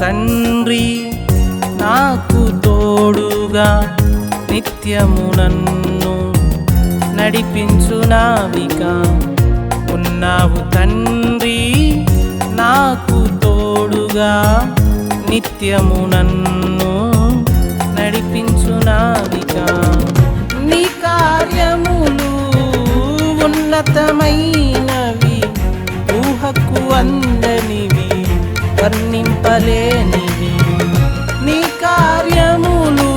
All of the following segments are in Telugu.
తండ్రి నాకు తోడుగా నిత్యము నన్ను నడిపించు నావిగా ఉన్నావు తండ్రి నాకు తోడుగా నిత్యము నన్ను నడిపించు నావిగా నీ కార్యములు ఉన్నతమైనవి ఊహకు అందనివి వర్ణి చెప్పలేనివి. నీ కార్యములు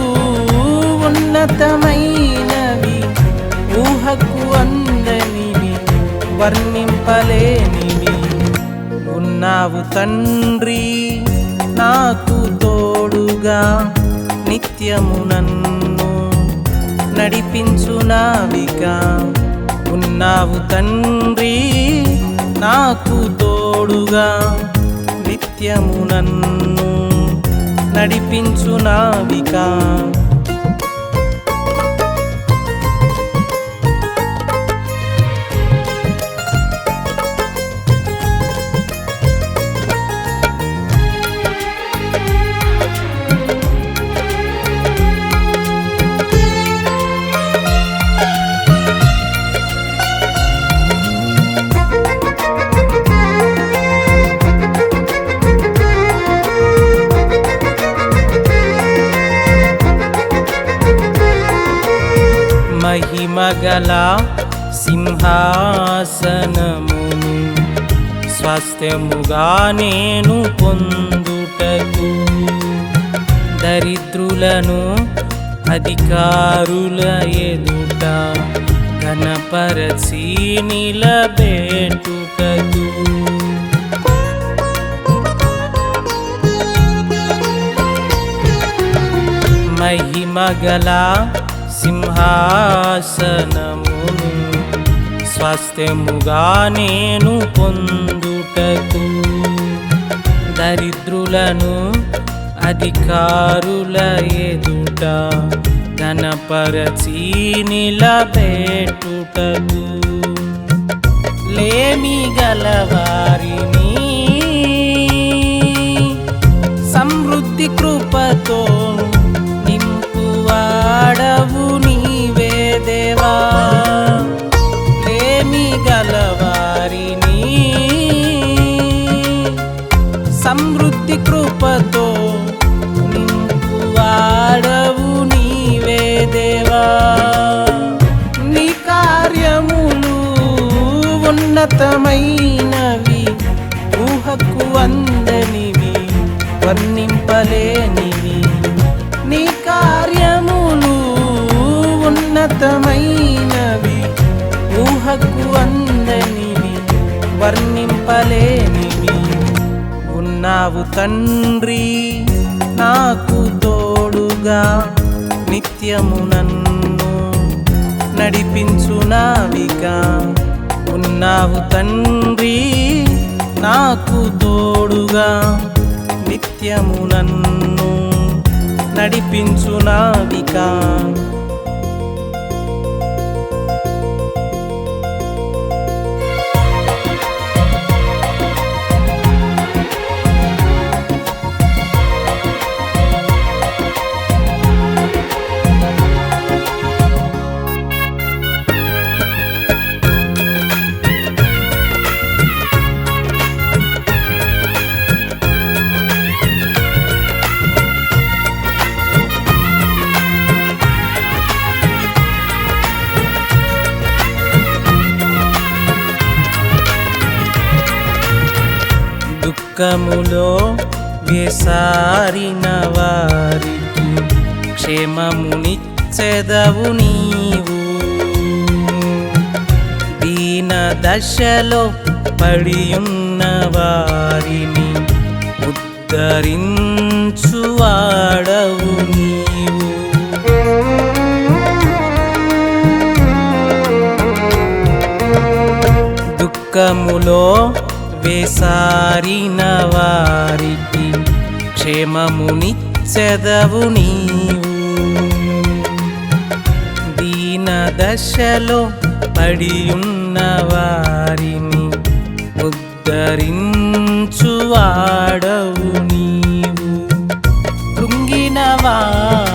ఉన్నతమైనవి. ఊహకు అందనివి వర్ణింపలేనివి. ఉన్నావు తండ్రి నాకు తోడుగా నిత్యము నన్ను నడిపించునావిగా ఉన్నావు తండ్రి నాకు తోడుగా నిత్యము నన్ను నడిపించు నావికా. కళా సింహాసనమును స్వాస్థ్యముగా నేను పొందుటకు దరిద్రులను అధికారుల ఎదుట ఘనపరచి నిలబెట్టుటకు. మహిమగల సింహాసనమును స్వాస్థ్యముగా నేను పొందుటకు దరిద్రులను అధికారుల ఎదుట ఘనపరచి నిలబెట్టుటకు లేమి గలవారిని సమృద్ధి కృపతో లేమి గలవారిని? సమృద్ధి కృపతో నింపువాడవు నీవే దేవా. నీ కార్యములు ఉన్నతమైనవి ఊహకు అందనివి వర్ణింపలేనివి. నీ కార్యములు ఉన్నతమైనవి హక్కు అందనివి వర్ణింపలేనివి. ఉన్నావు తండ్రి నాకు తోడుగా నిత్యము నన్ను నడిపించు నావిగా ఉన్నావు తండ్రి నాకు తోడుగా నిత్యము నన్ను నడిపించు నావిక. దుఃఖములో వేసారిన వారికి క్షేమమునిచ్చెదవు నీవు. దీన దశలో పడియున్న వారిని ఉద్ధరించువాడవు నీవు. దుఃఖములో తప్పెసారిన వారికి క్షేమమునిచ్చెదవు నీవు. దీన దశలో పడియున్న వారిని ఉద్ధరించువాడవు నీవు. కృంగిన వారు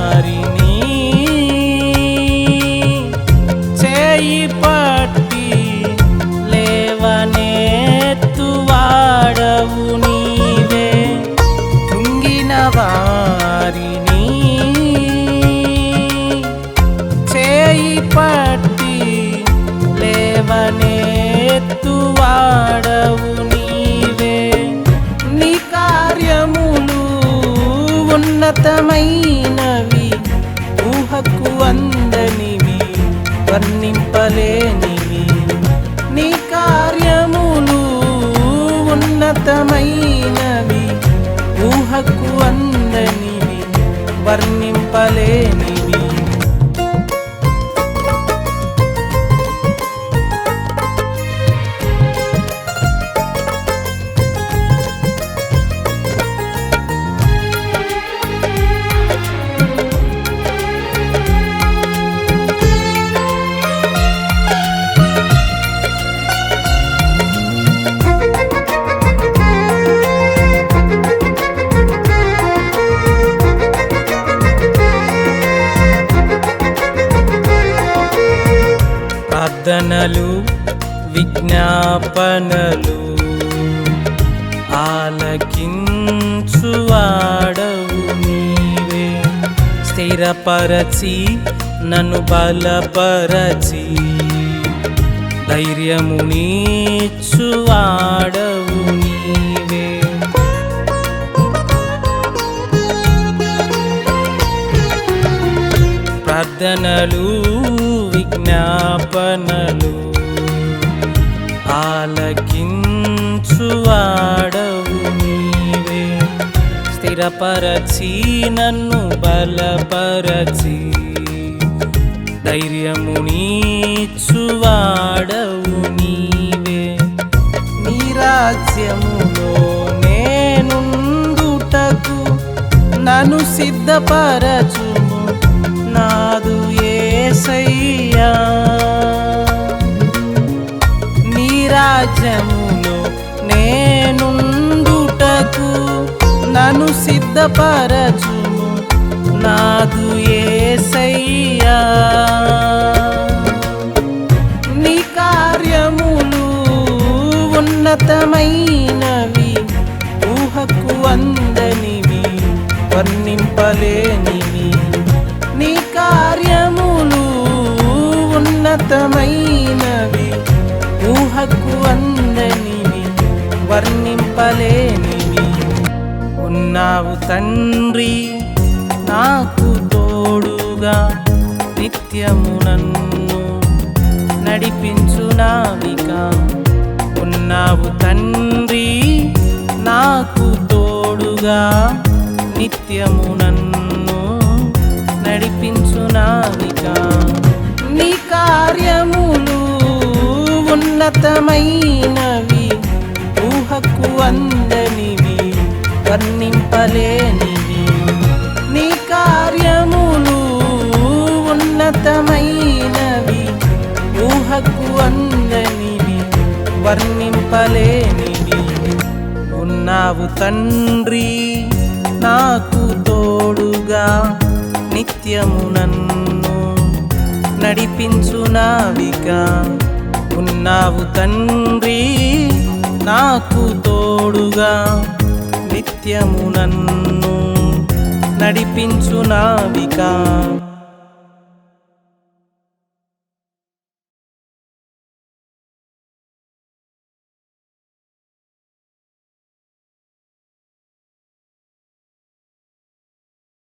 ఉన్నతమైనవి ఊహకు అందనివి వర్ణింపలేనివి. నీ కార్యములు ఉన్నతమైనవి ఊహకు అందనివి వర్ణింపలేని విజ్ఞాపనలు ఆలకించువాడవు నీవే. స్థిరపరచి నన్ను బలపరచి ధైర్యము నీచువాడవు నీవే. ప్రార్థనలు విజ్ఞాపనలు స్థిరపరచి నన్ను బలపరచి. ధైర్యము నీచువాడవు నీవే. నీ రాజ్యములో నేనుండుటకు నన్ను సిద్ధపరచు నాదు ఏసయ్యా. నీ రాజ్యములో నేనుండుటకు నన్ను సిద్ధపరచుము నాదు ఏసయ్యా. నీ కార్యములు ఉన్నతమైనవి. ఊహకు అందనివి. వర్ణింపలేని ఉన్నావు తండ్రి. నాకు తోడుగా నిత్యము నన్ను నడిపించు నావిగా ఉన్నావు తండ్రి నాకు తోడుగా నిత్యము నన్ను నడిపించు నావిగా నీ కార్యములు ఉన్నతమై వర్ణింపలేనివి నీ కార్యములు ఉన్నతమైనవి. ఊహకు అందనివి వర్ణింపలేనివి. ఉన్నావు తండ్రి నాకు తోడుగా నిత్యము నన్ను నడిపించునావిగా ఉన్నావు తండ్రి నాకు తోడుగా నిత్యము నన్ను నడిపించు నావిక.